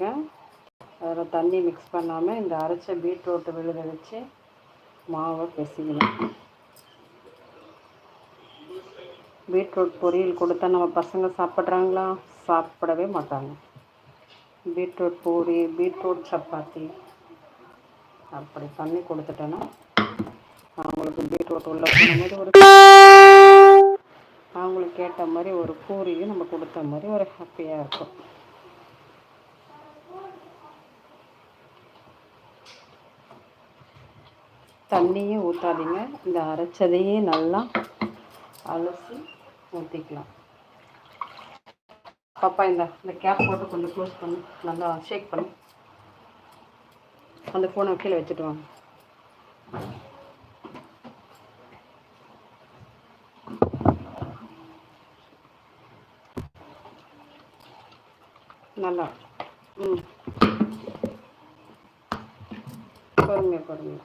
அதில் தண்ணி மிக்ஸ் பண்ணாமல் இந்த அரைச்ச பீட்ரூட்டை விழுத வச்சு மாவை பிசைக்கணும். பீட்ரூட் பொரியல் கொடுத்தா நம்ம பசங்க சாப்பிட்றாங்களா? சாப்பிடவே மாட்டாங்க. Beetroot puri beetroot chapati. அப்படி பண்ணி கொடுத்துட்டேன்னா அவங்களுக்கு பீட்ரூட் உள்ள போன மாதிரி ஒரு அவங்களுக்கு கேட்ட மாதிரி ஒரு பூரியும் நம்ம கொடுத்த மாதிரி ஒரு ஹாப்பியாக இருக்கும். தண்ணியும் ஊற்றாதீங்க இந்த அரைச்சதையே நல்லா அலசி ஊற்றிக்கலாம் பாப்பா இந்த இந்த கேப் போட்டு கொஞ்சம் க்ளோஸ் பண்ணு. நல்லா ஷேக் பண்ணு. அந்த ஃபோனை கீழே வச்சுட்டு வாங்க. நல்லா ம். பொறுமையாக பொறுமையாக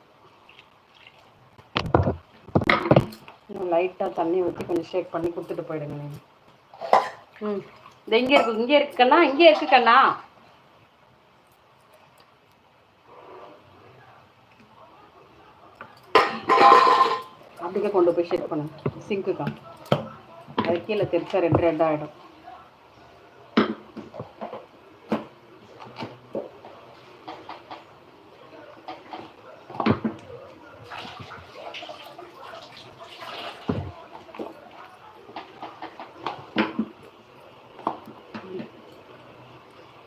லைட்டாக தண்ணி ஊற்றி கொஞ்சம் ஷேக் பண்ணி கொடுத்துட்டு போயிடுங்க நீங்கள் ம். இந்த இங்கே இருக்கு இங்கே இருக்குண்ணா இங்கே இருக்குக்கண்ணா அப்படியே கொண்டு போய் ஷேக் பண்ணுங்க. சிங்க்குக்கா அது கீழே தெரிச்சா ரெண்டு ரெண்டு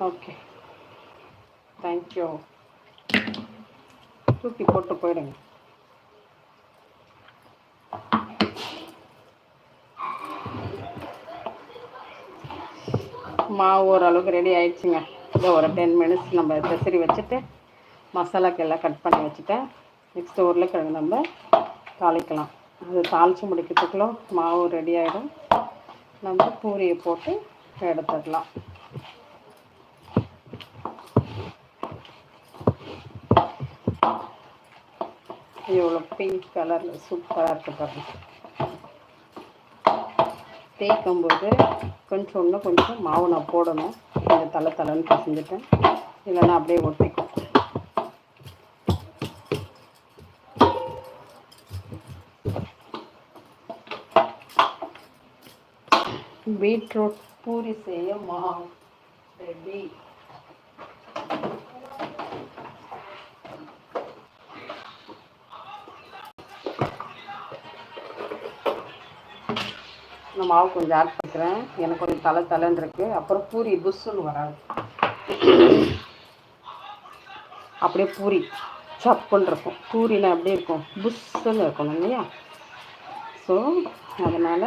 ஓகே தேங்க்யூ தூக்கி போட்டு போயிடுங்க. மாவு ஓரளவுக்கு ரெடி ஆயிடுச்சுங்க. இதோ ஒரு டென் மினிட்ஸ் நம்ம பெசரி வச்சுட்டு மசாலாக்கு எல்லாம் கட் பண்ணி வச்சுட்டேன். நெக்ஸ்ட் உருளைக்கிழங்கு நம்ம தாளிக்கலாம். அது தாளித்து முடிக்கிறதுக்குள்ள மாவு ரெடி ஆகிடும் நம்ம பூரியை போட்டு எடுத்துடலாம். எவ்வளோ பிங்க் கலரில் சூப்பராக இருக்கு பாருங்க. தேய்க்கும் போது கொஞ்சம் இன்னும் கொஞ்சம் மாவு நான் போடணும். இந்த தலை தலைன்னு பசஞ்சிட்டேன். இல்லைன்னா அப்படியே ஒட்டிக்கும். பீட்ரூட் பூரி செய்ய மாவு ரெடி நான் மாவு கொஞ்சம் ஆட் பண்ணுறேன் எனக்கு கொஞ்சம் தலை தலைன்னு இருக்குது அப்புறம் பூரி புஷ்ஷுன்னு வராது. அப்படியே பூரி சப்புன்னு இருக்கும். பூரினா அப்படியே இருக்கும்? புஷ்ஷுன்னு இருக்கணும் இல்லையா? ஸோ அதனால்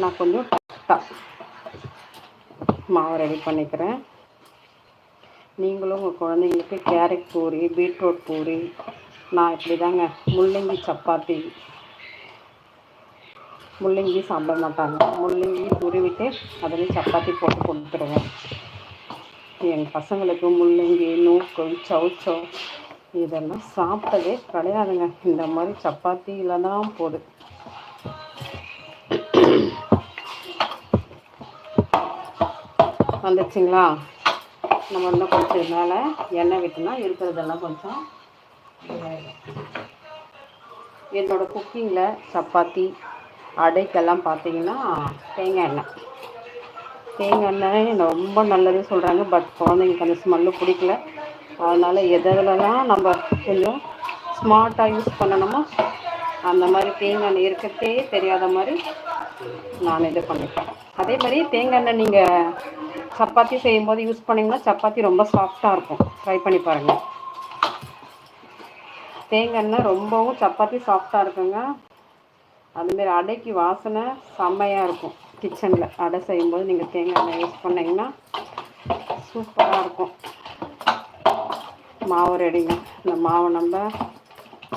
நான் கொஞ்சம் கரெக்டாக மாவு ரெடி பண்ணிக்கிறேன். நீங்களும் உங்கள் குழந்தைங்களுக்கு கேரட் பூரி பீட்ரூட் பூரி நான் இப்படி தாங்க முள்ளங்கி சப்பாத்தி முள்ளங்கி சாப்பிட மாட்டாங்க முள்ளங்கி துருவிட்டு அதில் சப்பாத்தி போட்டு கொடுத்துருவேன். எங்கள் பசங்களுக்கு முள்ளங்கி நூக்கு சவுச்சோ இதெல்லாம் சாப்பிட்டதே கிடையாதுங்க. இந்த மாதிரி சப்பாத்தியில் தான் போகுது வந்துச்சுங்களா? நம்ம இன்னும் கொஞ்சம் மேலே எண்ணெய் விட்டுனா இருக்கிறதெல்லாம் கொஞ்சம் என்னோடய குக்கிங்கில் சப்பாத்தி அடைக்கெல்லாம் பார்த்தீங்கன்னா தேங்காய் எண்ணெய். தேங்காய் எண்ணெய் ரொம்ப நல்லது சொல்கிறாங்க பட் குழந்தைங்களுக்கு அந்த ஸ்மெல்லு பிடிக்கல. அதனால் எதெல்லாம் நம்ம கொஞ்சம் ஸ்மார்ட்டாக யூஸ் பண்ணணுமோ? அந்த மாதிரி தேங்காய் எண்ணெய் இருக்கிறதே தெரியாத மாதிரி நான் இது பண்ணிப்பேன். அதே மாதிரி தேங்காய் எண்ணெய் நீங்கள் சப்பாத்தி செய்யும்போது யூஸ் பண்ணிங்கன்னா சப்பாத்தி ரொம்ப சாஃப்டாக இருக்கும். ட்ரை பண்ணி பாருங்கள் தேங்காய் எண்ணெய் ரொம்பவும் சப்பாத்தி சாஃப்டாக இருக்குங்க. அதுமாரி அடைக்கு வாசனை செம்மையாக இருக்கும். கிச்சனில் அடை செய்யும்போது நீங்கள் தேங்காய் எண்ணெய் யூஸ் பண்ணிங்கன்னா சூப்பராக இருக்கும். மாவு ரெடிங்க இந்த மாவை நம்ம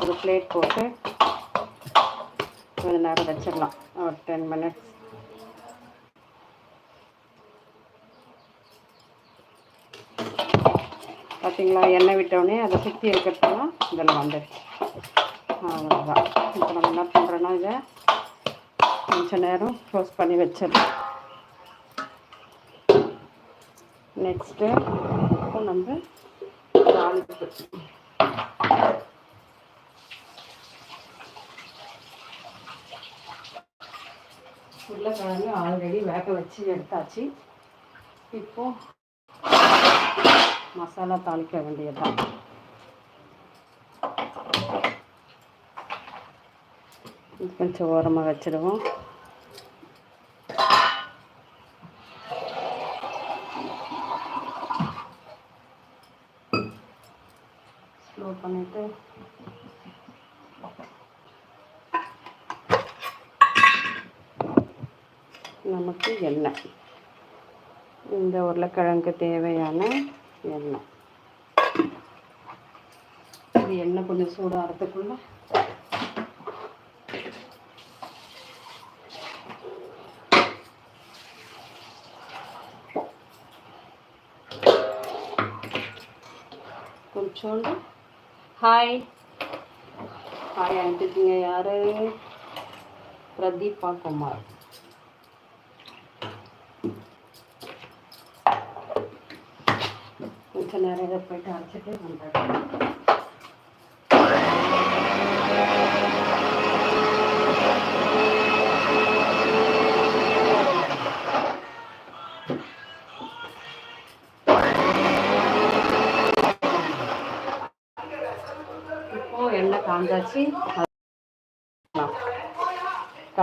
ஒரு பிளேட் போட்டு கொஞ்ச நேரம் வச்சிடலாம். ஒரு டென் மினிட்ஸ் பார்த்தீங்களா எண்ணெய் விட்டோடனே அதை சுற்றி இருக்கிறதுலாம் இதில் வந்துடுச்சு அவ்வளோதான் இப்போ நம்ம என்ன பண்ணுறோன்னா இதை கொஞ்சம் நேரம் க்ளோஸ் பண்ணி வச்சிடலாம். நெக்ஸ்ட்டு இப்போ நம்ம தாளிப்பு. உருளைக்கிழங்கு ஆல்ரெடி வேக வச்சு எடுத்தாச்சு. இப்போது மசாலா தாளிக்க வேண்டியதான் கொஞ்சம் ஓரமாக வச்சிடுவோம் ஸ்லோ பண்ணிவிட்டு நமக்கு எண்ணெய். இந்த உருளைக்கிழங்கு தேவையான எண்ணெய். இது எண்ணெய் கொஞ்சம் சூடாகிறதுக்குள்ளே கொஞ்சோண்டு ஹாய் ஹாய் அனுப்பிச்சிங்க யாரு? பிரதீபா குமார். கொஞ்சம் நேரம் போயிட்டு அரைச்சிட்டு வந்துடுறேன்.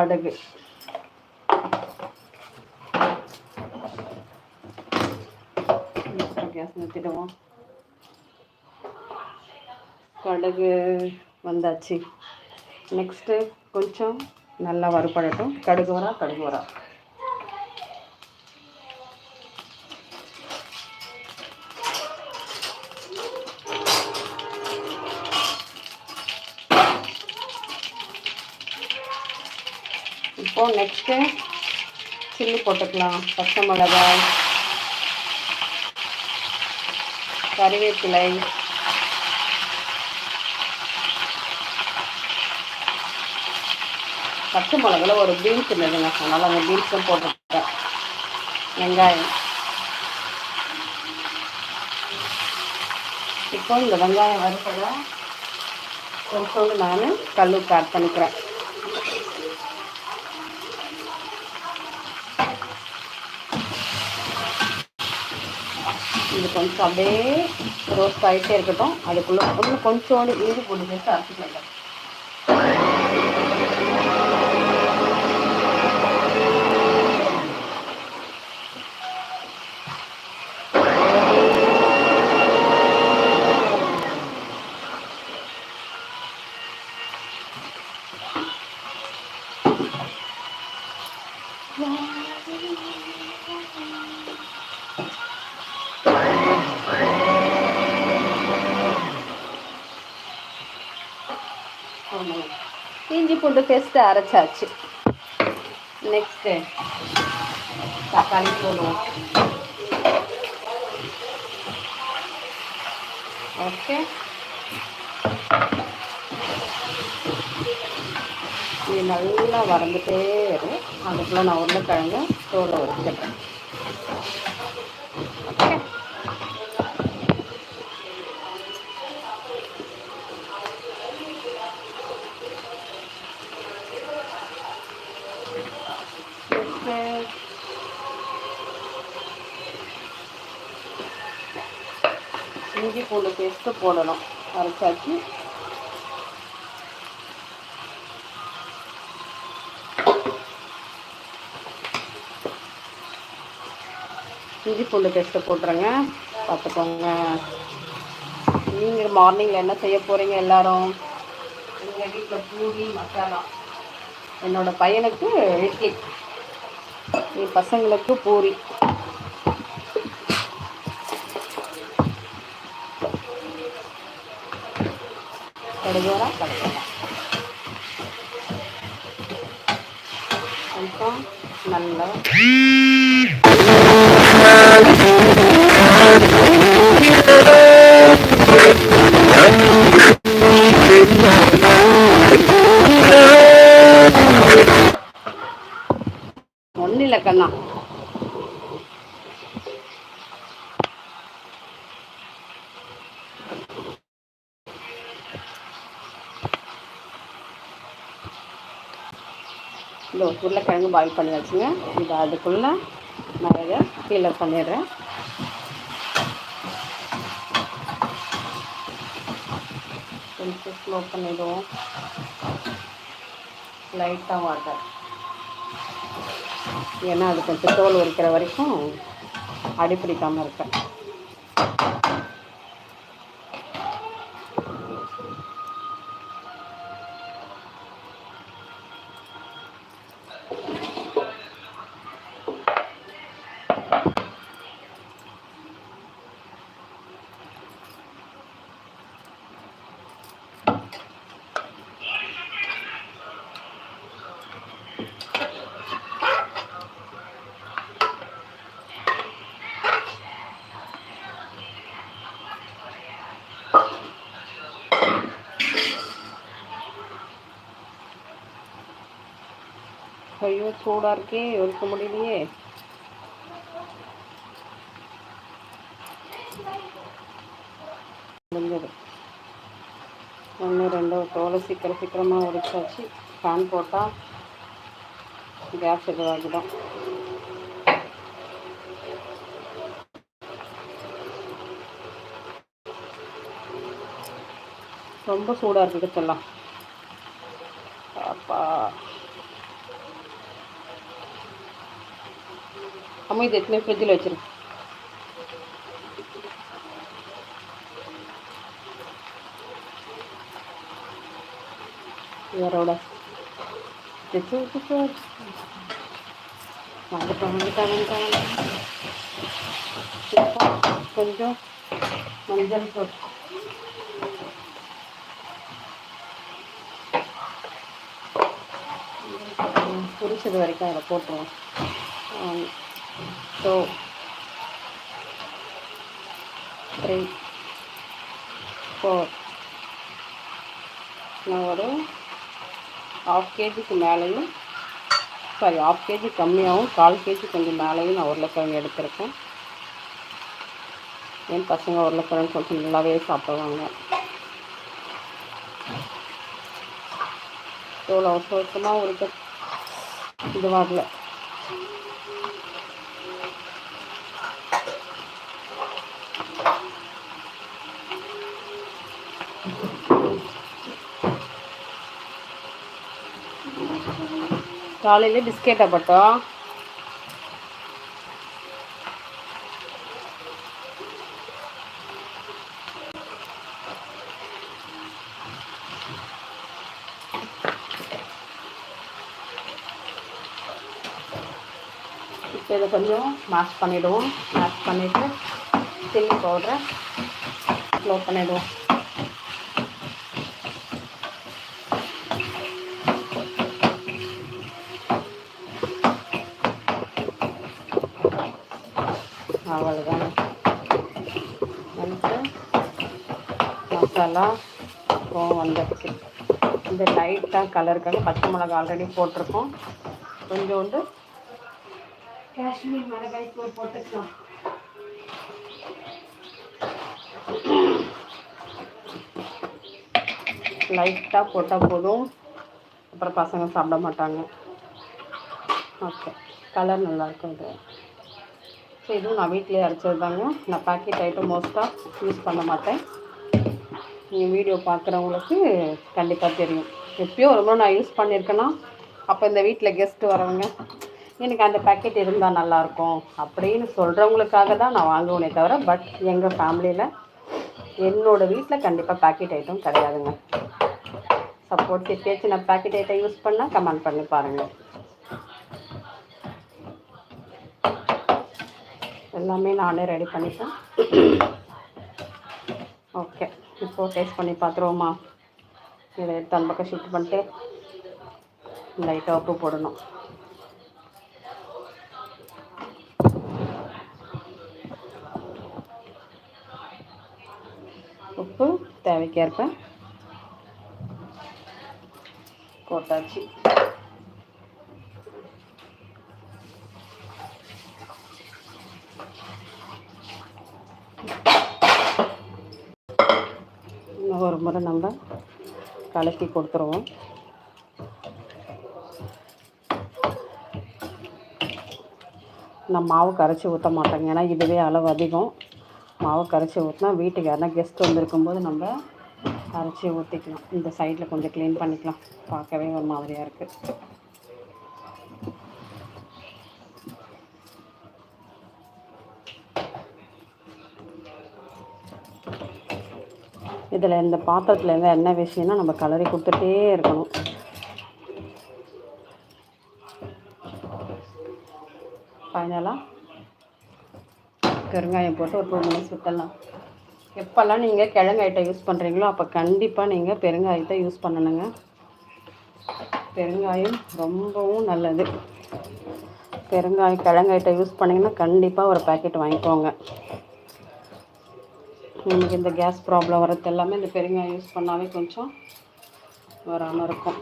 கடுகு. கேஸ் நிறுத்திடுவோம். கடுகு வந்தாச்சு. நெக்ஸ்ட்டு கொஞ்சம் நல்லா வறுப்படட்டும். கடுகு வரா கடுகு வரா இப்போ நெக்ஸ்ட்டு சில்லி போட்டுக்கலாம். பச்சை மிளகாய் கருவேப்பிலை. பச்சை மிளகில் ஒரு பீன்ஸ் இருந்ததுங்க. அதனால் அந்த பீன்ஸும் போட்டுட்டேன். வெங்காயம். இப்போ இந்த வெங்காயம் வறுப்பத கொஞ்சோண்டு நான் கல்லுப்பு ஆட் பண்ணிக்கிறேன். இது கொஞ்சம் அப்படியே ரோஸ்ட் ஆகிட்டே இருக்கட்டும். அதுக்குள்ளே இன்னும் கொஞ்சோண்டு இஞ்சி போட்டு சேர்த்து அரைச்சிக்கலாம் இஞ்சி பூண்டு பேஸ்ட்டு அரைச்சாச்சு. நெக்ஸ்ட்டு தக்காளி போடுவோம். ஓகே இது நல்லா வறந்துட்டே வரும். அதுக்குள்ளே நான் உருளைக்கிழங்கு தோலை வச்சுக்கிறேன் பூண்டு பேஸ்ட்டு போடணும். அரைச்சாச்சு. இஞ்சி பூண்டு பேஸ்ட்டு போட்டுருங்க. பார்த்துக்கோங்க. நீங்கள் மார்னிங்கில் என்ன செய்ய போகிறீங்க எல்லாரும்? எங்கள் வீட்டில் பூரி மசாலா. என்னோட பையனுக்கு இட்லி. என் பசங்களுக்கு பூரி. கடுகுவரா கடுகுவரா கொஞ்சம் நல்லா ஒன்றும் இல்லை கண்ணா இந்த உருளைக்கிழங்கு பாயில் பண்ணி வச்சுங்க இது அதுக்குள்ளே நான் இதை கீழே பண்ணிடுறேன். கொஞ்சம் ஸ்லோ பண்ணிவிடுவோம் லைட்டாக வாட்டர் ஏன்னா அது கொஞ்சம் தோல் உரிக்கிற வரைக்கும் அடிப்பிடிக்காமல் இருக்கேன் ஐயோ சூடாக இருக்கே இருக்க முடியலையே. முடிஞ்சது. ஒன்று ரெண்டு தோலை சீக்கிரம் சீக்கிரமாக உரிச்சாச்சு. ஃபேன் போட்டால் கேஸ் இதுவாகிடும். ரொம்ப சூடாக இருக்குது சொல்லலாம் அப்பா அம்மா இது எத்தனை ஃப்ரிட்ஜில் வச்சிருக்கு இவரோட வந்துட்டான் வந்துட்டான் வந்துட்டான் வந்துட்டான் கொஞ்சம் மஞ்சள் தூள். புரிச்சது வரைக்கும் அதில் போட்டுருவோம். ஸோ த்ரீ ஃபோர் நான் ஒரு ஆஃப் கேஜிக்கு மேலேயும் சாரி ஆஃப் கேஜி கம்மியாகவும் கால் கேஜி கொஞ்சம் மேலேயும் நான் உருளைக்கிழங்கு எடுத்திருக்கேன். என் பசங்க உருளைக்கிழங்கு கொஞ்சம் நல்லாவே சாப்பிடுவாங்க. தோல் அவசர அவசரமாக ஒரு இது வரல. காலையில் பிஸ்கெட்டை பட்டோம். இப்போ இதை கொஞ்சம் மேஷ் பண்ணிவிடுவோம் மேஷ் பண்ணிவிட்டு சில்லி பவுடரை ஸ்லோ பண்ணிவிடுவோம் மசாலா இப்போ வந்துடுச்சு இந்த லைட்டாக கலருக்காக பச்சை மிளகா ஆல்ரெடி போட்டிருக்கோம். கொஞ்சோண்டு காஷ்மீர் மிளகாய் தூள் போட்டுக்கலாம். லைட்டாக போட்டால் போதும். அப்புறம் பசங்க சாப்பிட மாட்டாங்க. ஓகே கலர் நல்லாயிருக்கும் இது. ஸோ இதுவும் நான் வீட்டிலே அரைச்சது தாங்க நான் பேக்கெட் ஐட்டம் மோஸ்ட்டாக யூஸ் பண்ண மாட்டேன். நீங்கள் வீடியோ பார்க்குறவங்களுக்கு கண்டிப்பாக தெரியும். எப்பயோ ஒரு முறை நான் யூஸ் பண்ணியிருக்கேன்னா அப்போ இந்த வீட்டில் கெஸ்ட்டு வரவங்க எனக்கு அந்த பேக்கெட் இருந்தால் நல்லாயிருக்கும் அப்படின்னு சொல்கிறவங்களுக்காக தான் நான் வாங்குவேனே தவிர பட் எங்கள் ஃபேமிலியில் என்னோடய வீட்டில் கண்டிப்பாக பேக்கெட் ஐட்டம் கிடையாதுங்க. சப்போர்ட் எப்பயாச்சும் நான் பேக்கெட் ஐட்டம் யூஸ் பண்ணால் கமெண்ட் பண்ணி பாருங்கள் எல்லாமே நானே ரெடி பண்ணிட்டேன் ஓகே இப்போ டேஸ்ட் பண்ணி பார்த்துருவோமா இதை எடுத்து அந்த பக்கம் ஷிஃப்ட் பண்ணிட்டு லைட்டாக உப்பு போடணும். உப்பு தேவைக்கேற்ப போட்டாச்சு. ஒரு முறை நம்ம கலக்கி கொடுத்துருவோம். நான் மாவு கரைச்சி ஊற்ற மாட்டேங்க. ஏன்னா இதுவே அளவு அதிகம். மாவு கரைச்சி ஊற்றினா வீட்டுக்கு யாருனா கெஸ்ட் வந்திருக்கும்போது நம்ம அரைச்சி ஊற்றிக்கலாம் இந்த சைடில் கொஞ்சம் க்ளீன் பண்ணிக்கலாம். பார்க்கவே ஒரு மாதிரியாக இருக்குது இதில் இந்த பாத்திரத்தில் இருந்து என்ன விஷயம்னா நம்ம கலரி கொடுத்துட்டே இருக்கணும். ஃபைனலாக பெருங்காயம் போட்டு ஒரு டூ மினிட்ஸ் விட்டுடலாம் எப்போல்லாம் நீங்கள் கிழங்கு ஐட்டம் யூஸ் பண்ணுறீங்களோ அப்போ கண்டிப்பாக நீங்கள் பெருங்காயத்தை யூஸ் பண்ணணுங்க. பெருங்காயம் ரொம்பவும் நல்லது. பெருங்காயம் கிழங்கு ஐட்டம் யூஸ் பண்ணிங்கன்னா கண்டிப்பாக ஒரு பேக்கெட் வாங்கிக்கோங்க. நமக்கு இந்த கேஸ் ப்ராப்ளம் வரது எல்லாமே இந்த பெருங்காயம் யூஸ் பண்ணாவே கொஞ்சம் வராமல் இருக்கும்.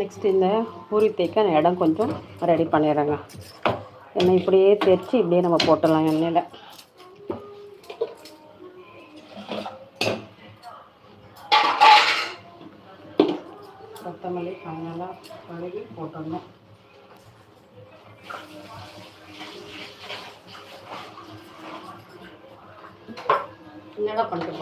நெக்ஸ்ட் இந்த பூரி தேய்க்க இடம் கொஞ்சம் ரெடி பண்ணிடுறேங்க. எண்ணெய் இப்படியே தெரித்து இப்படியே நம்ம போட்டுடலாம் எண்ணெயில். கொத்தமல்லி ஃபைனலாக கழுவி போட்டுடணும். என்னடா பண்ணிட்டு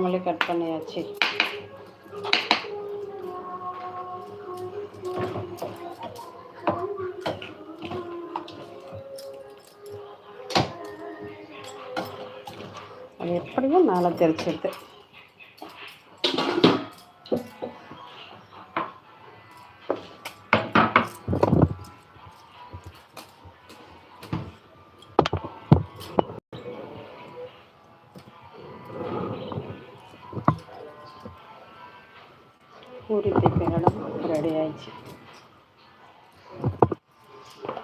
நார்மலே கட் பண்ணியாச்சு. அது எப்படியும் மேலே தெரிச்சிருது. பூரி தைக்கிற இடம் ரெடி ஆயிடுச்சு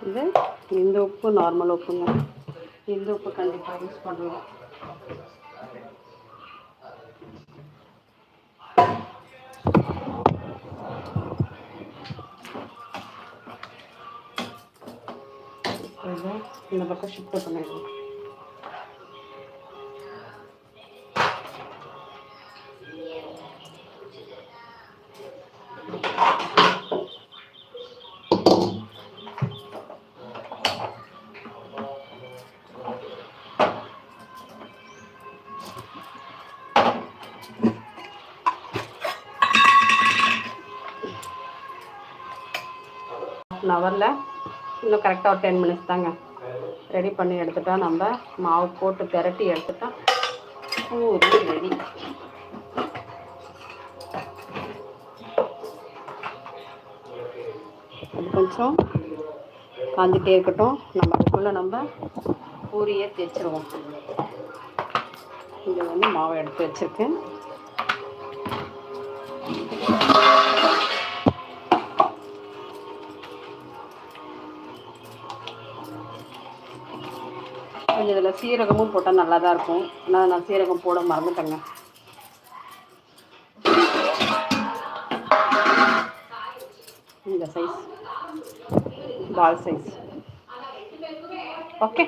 இது இந்த உப்பு நார்மல் உப்புங்க இந்த உப்பு கண்டிப்பாக யூஸ் பண்ணலாம் இதை இந்த பக்கம் ஷிஃப்ட் பண்ணிடுவோம் ஹவரில் இன்னும் கரெக்டாக ஒரு டென் மினிட்ஸ் தாங்க. ரெடி பண்ணி எடுத்துட்டா நம்ம மாவு போட்டு திரட்டி எடுத்துட்டா பூரி ரெடி கொஞ்சம் காஞ்சிட்டே இருக்கட்டும். நம்ம அதுக்குள்ளே நம்ம பூரியை தேய்ச்சிருவோம். இங்கே வந்து மாவை எடுத்து வச்சுருக்கேன். கொஞ்சம் இதில் சீரகமும் போட்டால் நல்லா தான் இருக்கும். ஆனால் நான் சீரகம் போட மறந்துட்டேங்க. இந்த சைஸ் பால் சைஸ் ஓகே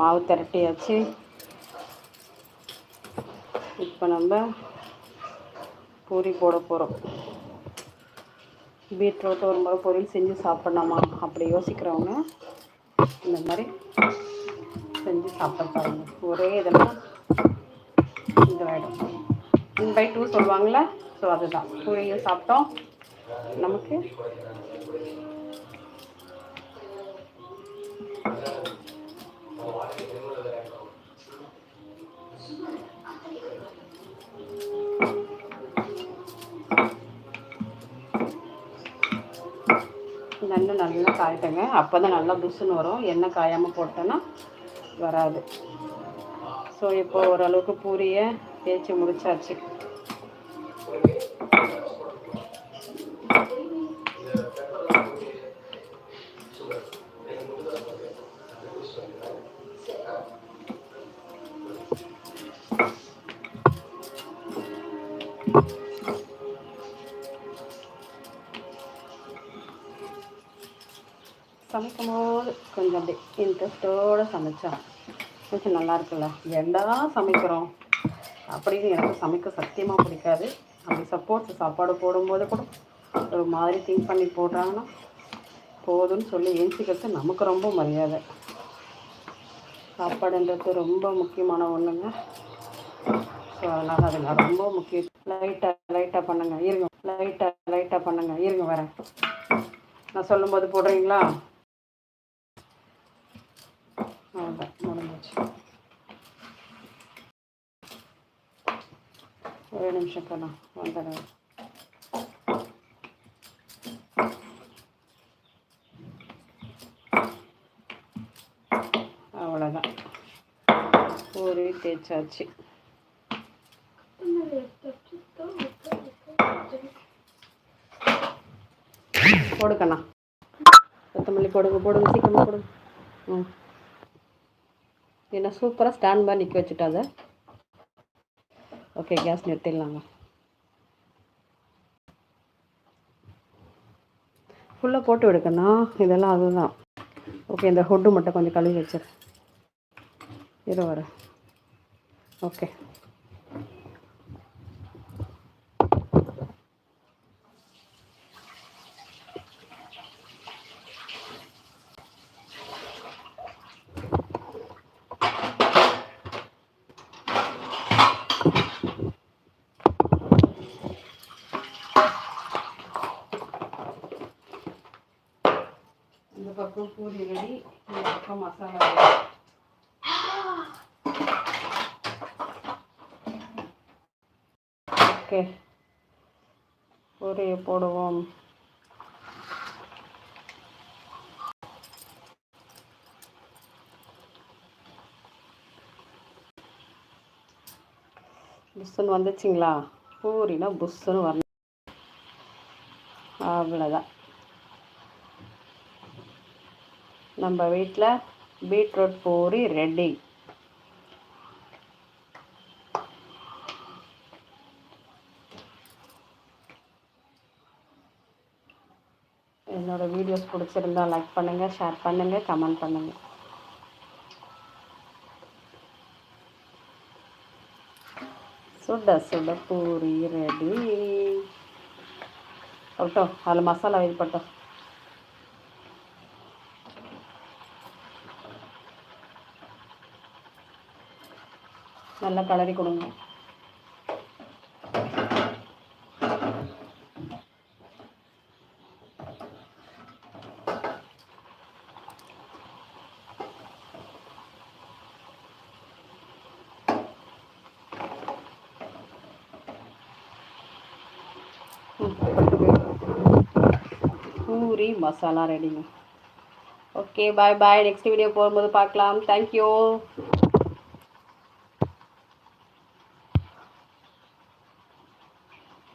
மாவு திரட்டியாச்சு. இப்போ நம்ம பூரி போட போகிறோம் பீட்ரூட் ஒரு முறை பொரியல் செஞ்சு சாப்பிட்லாமா? அப்படி யோசிக்கிறவங்க இந்த மாதிரி செஞ்சு சாப்பிட பாருங்க. ஒரே இதெல்லாம் இந்த ஆகிடும் இன் பை டூ சொல்லுவாங்களே ஸோ அதுதான். பூரியும் சாப்பிட்டோம். நமக்கு எண்ணெய் நல்லா காயட்டங்க. அப்போ தான் நல்லா புஷுன்னு வரும். எண்ணெய் காயாமல் போட்டோன்னா வராது. ஸோ இப்போ ஓரளவுக்கு பூரியை தேய்ச்சி முடிச்சாச்சு. வச்சா கொஞ்சம் நல்லா இருக்குல்ல? ஏண்டா சமைக்கிறோம்? அப்படின்னு எனக்கு சமைக்க சத்தியமாக பிடிக்காது. அப்படி சப்போர்ட்ஸ் சாப்பாடு போடும்போது கூட ஒரு மாதிரி திங்க் பண்ணி போடுறாங்கன்னா போதும்னு சொல்லி ஏஞ்சிக்கிறது நமக்கு ரொம்ப மரியாதை. சாப்பாடுன்றது ரொம்ப முக்கியமான ஒன்றுங்க ஸோ அதனால் அது நான் ரொம்ப முக்கியம் லைட்டாக லைட்டாக பண்ணுங்கள் இருங்க. லைட்டாக லைட்டாக பண்ணுங்கள் இருங்க வரேன். நான் சொல்லும்போது போடுறீங்களா? அவ்வளோதான் முடிஞ்சிச்சு ஒரு நிமிஷம் கண்ணா வந்துடுறேன் அவ்வளோதான் பூரி தேய்ச்சாச்சு போடுக்கண்ணா கொத்தமல்லி போடுங்க போடுங்க சீக்கிரமாக போடுங்க ம் என்ன சூப்பராக ஸ்டாண்ட் பண்ணி நிற்க வச்சுட்டாத. Okay case நிறுத்திடலாங்க. ஃபுல்லாக போட்டு விடுக்கண்ணா இதெல்லாம் அதுதான். ஓகே இந்த ஹுட்டு மட்டும் கொஞ்சம் கழுவி வச்சிரு இரு வர. ஓகே இந்த பக்கம் பூரி ரெடி இந்த பக்கம் மசாலா ரெடி ஓகே. பூரியை போடுவோம். புஷ்ஷுன்னு வந்துச்சுங்களா? பூரினா புஷ்ஷுன்னு வரணும் அவ்வளோதான் நம்ம வீட்டில் பீட்ரூட் பூரி ரெடி என்னோட வீடியோஸ் பிடிச்சிருந்தா லைக் பண்ணுங்கள் ஷேர் பண்ணுங்கள் கமெண்ட் பண்ணுங்கள் சுட சுட பூரி ரெடி பட்டோம் அதில் மசாலா இது பட்டோம் நல்லா கலரி கொடுங்க. Puri masala ரெடிங்க okay bye bye next video போகும்போது பார்க்கலாம். Thank you